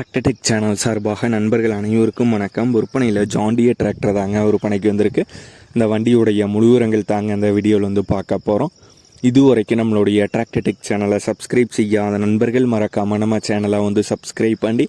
Tractor Tech channel சார்பாக நண்பர்கள் அனைவருக்கும் வணக்கம். விற்பனையில் ஜாண்டிய டிராக்டர் தாங்க விற்பனைக்கு வந்திருக்கு. இந்த வண்டியுடைய முழுவரங்கள் தாங்க அந்த வீடியோவில் வந்து பார்க்க போகிறோம் இதுவரைக்கும் நம்மளுடைய டிராக்டர்டெக் சேனலை சப்ஸ்கிரைப் செய்யாத நண்பர்கள் மறக்காமல் நம்ம சேனலை வந்து சப்ஸ்கிரைப் பண்ணி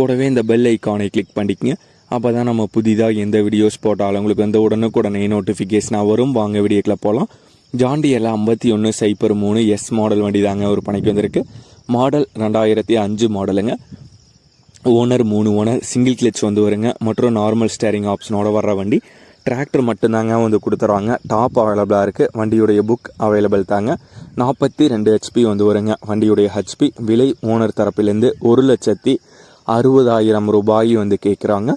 கூடவே இந்த பெல் ஐக்கானை கிளிக் பண்ணிக்கங்க. அப்போ தான் நம்ம புதிதாக எந்த வீடியோஸ் போட்டாலும் உங்களுக்கு வந்து உடனுக்குடனே நோட்டிஃபிகேஷனாக வரும். வாங்க வீடியோக்கில் போகலாம் ஜாண்டியெல்லாம் ஐம்பத்தி ஒன்று சைப்பர் மூணு எஸ் மாடல் வண்டி தாங்க ஒரு பணிக்கு வந்திருக்கு. மாடல் ரெண்டாயிரத்தி அஞ்சு மாடலுங்க ஓனர் மூணு ஓனர் சிங்கிள் கிளச் வந்து வருங்க. மற்றும் நார்மல் ஸ்டேரிங் ஆப்ஷனோட வர்ற வண்டி. டிராக்டர் மட்டும்தாங்க வந்து கொடுத்துருவாங்க. டாப் அவைலபிளாக இருக்குது வண்டியுடைய புக் அவைலபிள் தாங்க. நாற்பத்தி ரெண்டு ஹெச்பி வந்து வருங்க. வண்டியுடைய ஹெச்பி விலை ஓனர் தரப்பிலேருந்து ஒரு லட்சத்தி அறுபதாயிரம் ரூபாய் வந்து கேட்குறாங்க.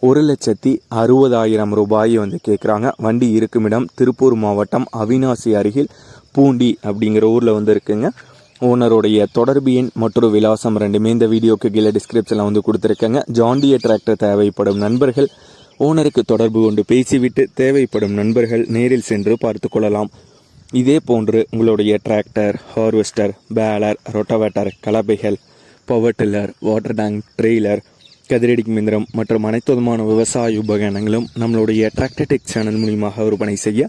ஒரு லட்சத்தி அறுபதாயிரம் ரூபாய் வந்து கேட்குறாங்க. வண்டி இருக்குமிடம் திருப்பூர் மாவட்டம் அவினாசி அருகில் பூண்டி அப்படிங்கிற ஊரில் வந்து இருக்குங்க. ஓனருடைய தொடர்பு எண் மற்றும் விலாசம் ரெண்டுமே இந்த வீடியோக்கு கீழே டிஸ்கிரிப்ஷனில் வந்து கொடுத்துருக்கேங்க. ஜாண்டிய டிராக்டர் தேவைப்படும் நண்பர்கள் ஓனருக்கு தொடர்பு கொண்டு பேசிவிட்டு தேவைப்படும் நண்பர்கள் நேரில் சென்று பார்த்து கொள்ளலாம். இதே போன்று உங்களுடைய tractor harvester baler rotavator கலப்பைகள் power tiller water tank trailer கதிரடி மிந்திரம் மற்றும் அனைத்து விதமான விவசாய உபகரணங்களும் நம்மளுடைய டிராக்டர் டெக் சேனல் மூலியமாக விற்பனை செய்ய